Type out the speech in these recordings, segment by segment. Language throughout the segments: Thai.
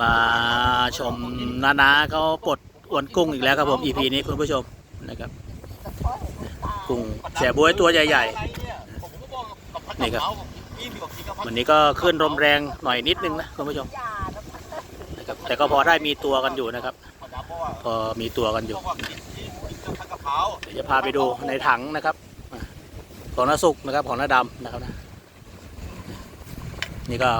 มาชมนานาเขาปลดอวนกุ้งอีกแล้วครับผม EP นี้คุณผู้ชมนะครับกุ้งแฉบวยตัวใหญ่ๆนี่ครับวันนี้ก็ขึ้นลมแรงหน่อยนิดนึงนะคุณผู้ชมนะครับแต่ก็พอได้มีตัวกันอยู่นะครับ พอมีตัวกันอยู่เดี๋ยวจะพาไปดูในถังนะครับ ของน้าสุกนะครับของน้าดำนะครับนะนี่ก็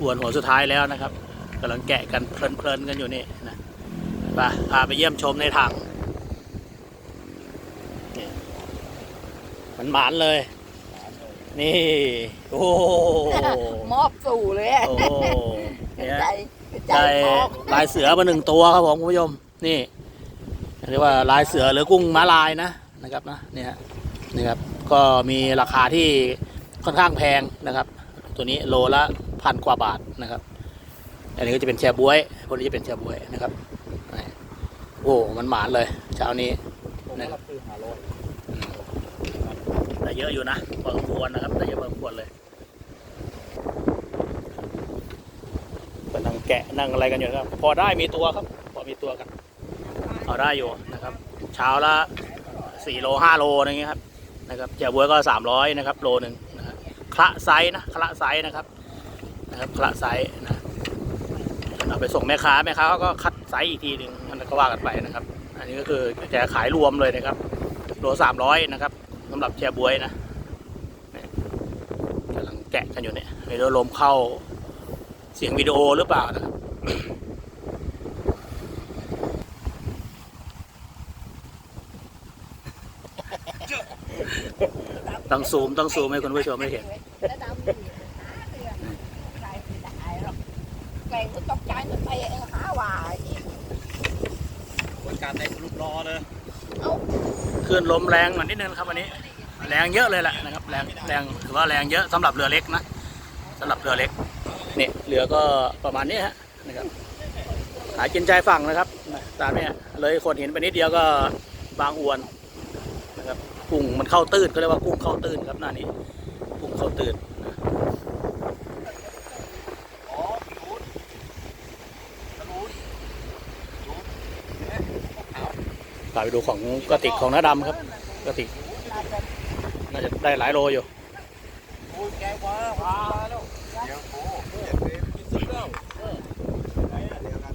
อวนหัวสุดท้ายแล้วนะครับ กำลังแกะกันเพลินๆกันอยู่นี่นะไปพาไปเยี่ยมชมในถังนี่มันหมานเลย นี่ โอ้โหมอบสู่เลยอะโอ้โหเนี่ยใจใจได้มอบลายเสือมาหนึ่งตัวครับผมคุณผู้ชมนี่เรียกว่าลายเสือหรือกุ้งม้าลายนะนะครับนะเนี่ยนี่ครับก็มีราคาที่ค่อนข้างแพงนะครับ ตัวนี้โลละพันกว่าบาทนะครับ อันนี้ก็จะเป็นแชบวยพวกนี้จะเป็นแชบวยนะครับนี่โอ้ มันหมานเลย เช้านี้นะครับอืมแต่เยอะอยู่นะพอสมควรนะครับแต่เยอะพอสมควรเลยก็นั่งแกะนั่งอะไรกันอยู่นะครับ พอได้มีตัวครับ พอมีตัวกันพอได้อยู่นะครับ เช้าละสี่โลห้าโลอะไรเงี้ยครับนะครับเจ้าบัวยก็สามร้อยนะครับโลหนึ่งนะครับคละไซส์นะคละไซส์นะครับนะครับคละไซส์นะ เอาไปส่งแม่ค้าแม่ค้าเขาก็คัดไซส์อีกทีหนึ่งมันก็ว่ากันไปนะครับ อันนี้ก็คือจะขายรวมเลยนะครับโลสามร้อยนะครับสำหรับเจ้าบวยนะเนี่ยกำลังแกะกันอยู่เนี่ยไม่รู้ลมเข้าเสียงวิดีโอหรือเปล่านะครับต้องซูมต้องซูมให้คุณผู้ชมได้เห็น แล้วดำนี่หาเรื่องใจไม่ได้หรอก แกล้งก็ตกใจมันไปหาว่าอีกวันการในรูปรอเลยคลื่นลมแรงหน่อยนิดนึงนะครับวันนี้ แรงเยอะเลยแหละนะครับแรงแรงถือว่าแรงเยอะสำหรับเรือเล็กนะสำหรับเรือเล็กเนี่ยเรือก็ประมาณนี้ฮะนะครับหากินใจฝั่งนะครับนะตามเนี้ยเลยคนเห็นไปนิดเดียวก็บางอวนนะครับกุ้งมันเข้าตื้นก็เรียกว่ากุ้งเข้าตื้นครับหน้านี้กุ้งเข้าตื้นนะ อ๋อรูดรูดรูดเนี่ยขาว พาไปดูของกระติกของน้าดำครับกระติก น่าจะได้หลายโลอยู่โอ้ยแกว่าว่าแล้วเดี๋ยวโอ้เดี๋ยวไปกินซุปแล้วเออเดี๋ยวกัน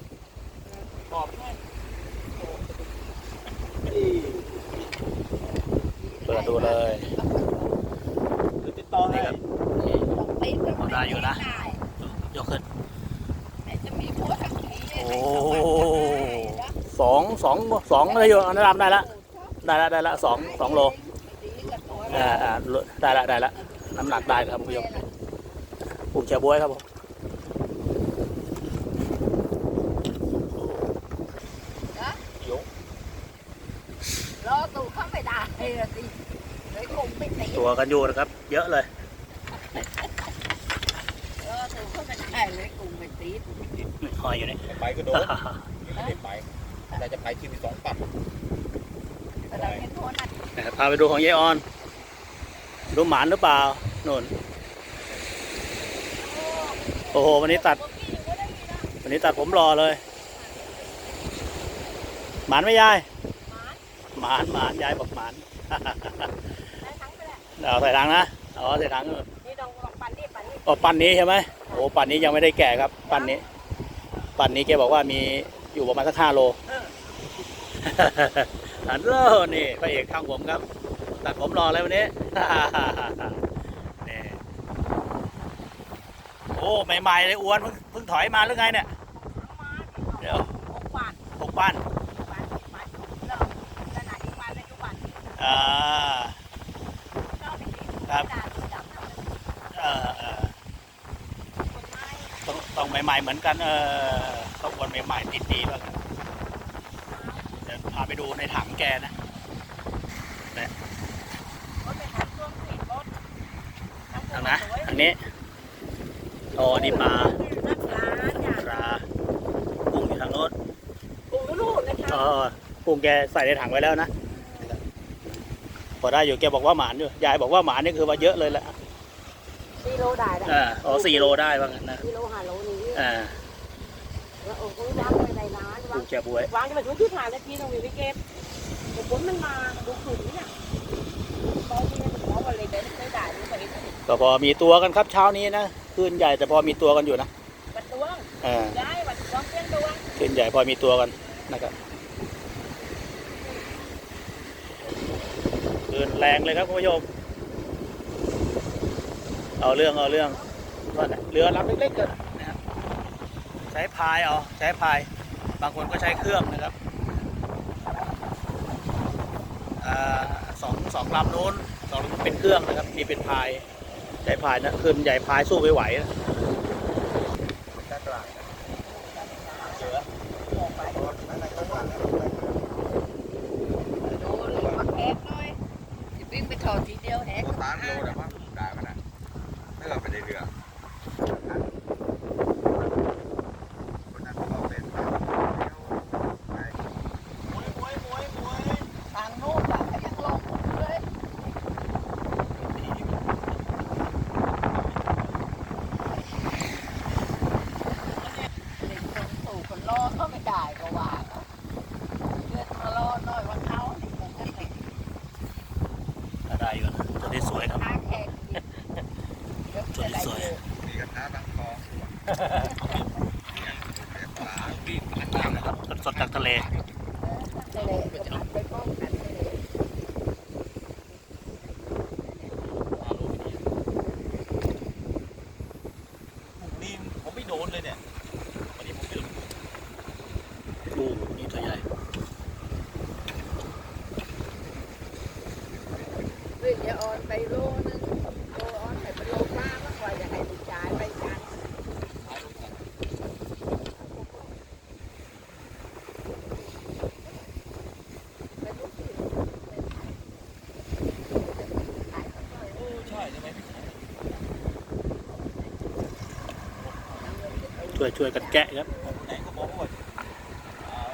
ขอบเปิดดูเลยคือติดต่อให้ต้องตีนเอาได้อยู่นะ ยกขึ้น แต่จะมีผัวทั้งที โอ้ สองสองสองเลยอยู่น้าดำได้ละได้ละได้ละสองสองโลอ่าอ่าได้ละได้ละน้ำหนักได้ครับคุณผู้ชมปลูกเชียบวยครับผมรอตู่เขาไม่ได้เลยสิเลยคงไม่ตีตัวกันอยู่นะครับ เยอะเลยรอตู่เขาไม่ได้เลยคงไม่ตีนี่หอยอยู่นี่ไปก็โดนไม่ได้ไป แต่จะไปทีมีสองปัดแต่เราเห็นผัวนั่นนะครับพาไปดูของยายออน ดูหมานหรือเปล่าโน่นโอ้โห วันนี้ตัด วันนี้ตัดผมรอเลย หมานไหม่ยาย หมาน หมานยายบอกหมานเอาใส่ถังนะเอาใส่ถังนี่ต้องปันนี่ปันนี่อ๋อปั่นนี้ใช่ไหมโอ้ปั่นนี้ยังไม่ได้แก่ครับ ปั่นนี้ ปั่นนี้แกบอกว่ามีอยู่ประมาณสักห้าโล อันเริ่นี่พระเอกข้างผมครับตัดผมรอเลยวันนี้นี่โอ้ใหม่ๆเลยอ้วนเพิ่งเพิ่งถอยมาหรือไงเนี่ยเดี๋ยวหกวันหกปั้นวันวันเราขนาดอีกวันเลยทุกวันอ่าเราไปกินครับด่าที่ดับเออเออคนไม้ต้องต้องใหม่ๆเหมือนกันเออต้องวนใหม่ๆติดดีบ้างนเดี๋ยวพา ไปดูในถังแกนะรถไปทำช่วงติดรถทางนะทางนี้โอ้นี่ปลานักร้านจ้ะปลากุ้งอยู่ทางโน้นกรุงลูกนะคะเออกุ้งแกใส่ในถังไว้แล้วนะพอได้อยู่แกบอกว่าหมานอยู่ยายบอกว่าหมานนี่คือว่าเยอะเลยแหละสี่โลได้แล้วอ่าอ๋อสี่โลได้ว่างั้นนะสี่โลห้าโลนี่อ่า แล้วโอ้โหวางไว้ในร้านปวาลูงกแชบวย วางจะมาถึงที่ผ่านนาทีตรงนี้ไปเก็บเดี๋ยวฝนมันมาดูขุ่นเนี่ยตอนนี้มันขอวันเลยเดินไม่ได้ไม่ไปไหนก็พอมีตัวกันครับเช้านี้นะคลื่นใหญ่แต่พอมีตัวกันอยู่นะบัดดวงเออย้ายบัดดวงเพี้ยนดวงคลื่นใหญ่พอมีตัวกันนะครับคลื่นแรงเลยครับคุณผู้ชมเอาเรื่องเอาเรื่องว่าน่ะเรือลำเล็กๆกันนะครับ ใช้พายเอาใช้พาย บางคนก็ใช้เครื่องนะครับอ่าสองสองลำนู้นสองลำเป็นเครื่องนะครับนี่เป็นพายใช้พายนะคลื่นใหญ่พายสู้ไม่ไหวนะด้านกลางโดนเลยมาแหกหน่อยจะวิ่งไปถอดทีเดียวแหกสามโลแต่ว่าได้ขนาดเรือไปในเรือคนนั้นเขาเป็น ทางโน้นอะยังลงเลย เด็กคนสู่คนรอก็ไม่ได้ก็ว่าเขาเลือดมารอหน่อยว่าเขานี่มันก็เด็ก ได้อยู่นะตัวนี้สวยครับ ค้าแข่งอีกเดี๋ยวจะได้เจอ มีกระทะบางคอปลาปีน นะครับ สดๆจากทะเลทะเลจะทำไปป้องกันทะเลนี่ผมไม่โดนเลยเนี่ยวันนี้ผมไม่โดนดูนี่ตัวใหญ่เฮ้ยเดี๋ยวออนไปโลนึงโลออนไปเป็นโลป้ามากกว่าจะให้ลูกจ่ายไปกันไปลูกที่ขายข้าวหน่อย ใช่ใช่ไหม ช่วยช่วยกันแกะครับไหนก็บอกว่า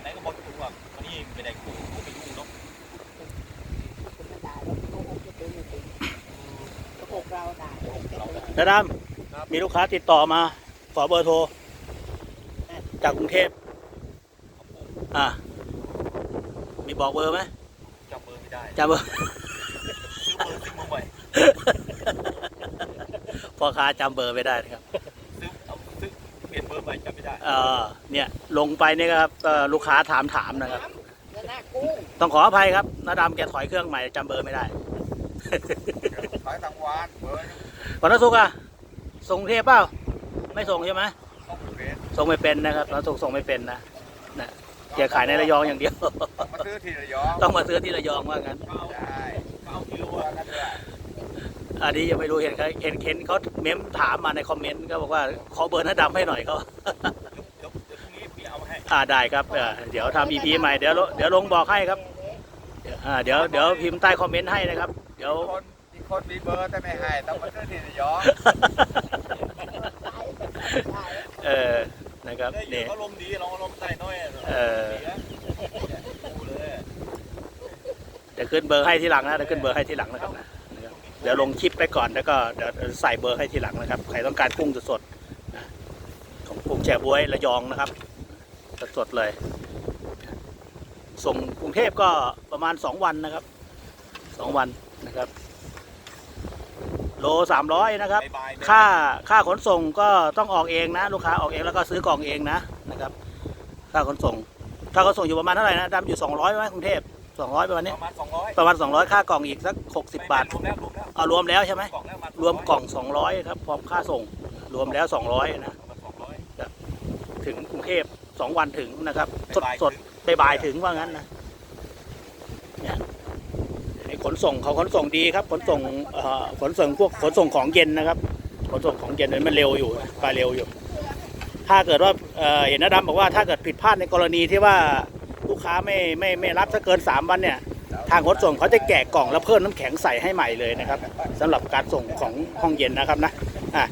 ไหนก็บอกถูกว่าวันนี้ไม่ได้กูกูไม่รู้เนาะไม่ได้เราโกหกจะเป็นไม่เป็นโกหกเราได้เราเป็นนะดำมีลูกค้าติดต่อมา ขอเบอร์โทร จากกรุงเทพอ่ามีบอกเบอร์ไหมจำเบอร์ไม่ได้จำเบอร์ซื้อเบอร์ซื้อมาใหม่พ่อค้าจำเบอร์ไม่ได้นะครับซื้อเอาซื้อ เปลี่ยนเบอร์ใหม่จำไม่ได้เออเนี่ยลงไปเนี่ยครับก็ลูกค้าถามถามนะครับเดี๋ยวหน้ากุ้งต้องขออภัยครับนาดำแกถอยเครื่องใหม่จำเบอร์ไม่ได้ ขายทางวานเบอร์วันนั้นสุกร์อะส่งกรุงเทพเปล่าไม่ส่งใช่ไหมต้องเบสส่งไม่เป็นนะครับวันศุกร์ส่งไม่เป็นนะนะแกขายในระยองอย่างเดียว มาซื้อที่ระยองต้องมาซื้อที่ระยองว่างั้นได้ เอากิโลกันด้วย อันนี้ยังไม่รู้เห็นเขาเห็นเห็นเขาเม้มถามมาในคอมเมนต์ก็บอกว่าขอเบอร์น้าดำให้หน่อยเขาเดี๋ยวเดี๋ยวพรุ่งนี้พี่เอามาให้อ่าได้ครับเออเดี๋ยวทำ EP ใหม่เดี๋ยวเดี๋ยวลงบอกให้ครับอ่าเดี๋ยวเดี๋ยวพิมพ์ใต้คอมเมนต์ให้นะครับ เดี๋ยวคนอีกคนมีเบอร์แต่ไม่ให้ต้องมาซื้อที่ระยองเออนะครับได้ยินี่นเขาลมดีลองลมใส่น้อยเออดูเลยเดี๋ยวขึ้นเบอร์ให้ทีหลังนะเดี๋ยวขึ้นเบอร์ให้ทีหลังนะครับนะนะครับเดี๋ยวลงคลิปไปก่อนแล้วก็เดี๋ยวใส่เบอร์ให้ทีหลังนะครับ ใครต้องการกุ้งสดๆนะของกุ้งแช่บวยระยองนะครับ สดๆเลย ส่งกรุงเทพก็ประมาณ 2 วันนะครับ 2 วันนะครับ โล 300 นะครับบายค่าค่าขนส่งก็ต้องออกเองนะ ลูกค้าออกเองแล้วก็ซื้อกล่องเองนะนะครับ ค่าขนส่ง ค่าขนส่งอยู่ประมาณเท่าไหร่นะดำอยู่ 200ไหมกรุงเทพ 200ประมาณนี้ประมาณสองร้อยประมาณ200ค่ากล่องอีกสัก60บาทรวมแล้วรวมแล้วเอารวมแล้วใช่ไหมกล่องแล้วรวมกล่อง200ครับพร้อมค่าส่งรวมแล้ว200นะประมาณสองร้อยถึงกรุงเทพ2วันถึงนะครับ สดบ่ายสดบ่ายๆถึงว่างั้นนะเนี่ยไอ้ขนส่งเขาขนส่งดีครับ ขนส่งเอ่อขนส่งพวกขนส่งของเย็นนะครับ ขนส่งของเย็นนั้นมันเร็วอยู่นะไปเร็วอยู่ ถ้าเกิดว่าเอ่อเห็นนะดำบอกว่าถ้าเกิดผิดพลาดในกรณีที่ว่าลู กค้าไม่ไม่ไม่รับถ้าเกิน 3 วันเนี่ย ทางขนส่งเขาจะแกะกล่องแล้วเพิ่มน้ำแข็งใส่ให้ใหม่เลยนะครับสำหรับการส่งของห้องเย็นนะครับนะอะ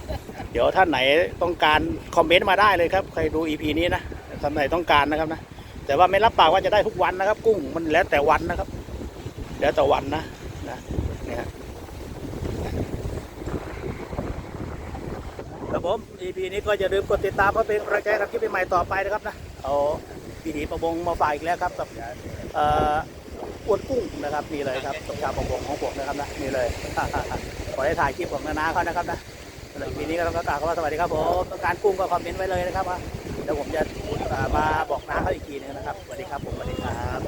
เดี๋ยวท่านไหนต้องการคอมเมนต์มาได้เลยครับใครดู EP นี้นะท่านไหนต้องการนะครับนะแต่ว่าไม่รับปากว่าจะได้ทุกวันนะครับ กุ้งมันแล้วแต่วันนะครับ แล้วแต่วันนะนะเนี่ยฮะก็ครับผม EP นี้ก็อย่าลืมกดติดตามเพื่อเป็นกำลังใจกับคลิปใหม่ๆต่อไปนะครับนะเอา วิถีประมงมาฝากอีกแล้วครับกับเอ่ออวนกุ้งนะครับนี่เลยครับกับชาวประมงของผมนะครับนะนี่เลยขอได้ถ่ายคลิปของนานาเขานะครับนะสำหรับ EP นี้ก็ต้องกล่าวว่าสวัสดีครับผมต้องการกุ้งก็คอมเมนต์ไว้เลยนะครับว่าเดี๋ยวผมจะมาบอกน้าเขาอีกทีนึงนะครับสวัสดีครับผมสวัสดีครับ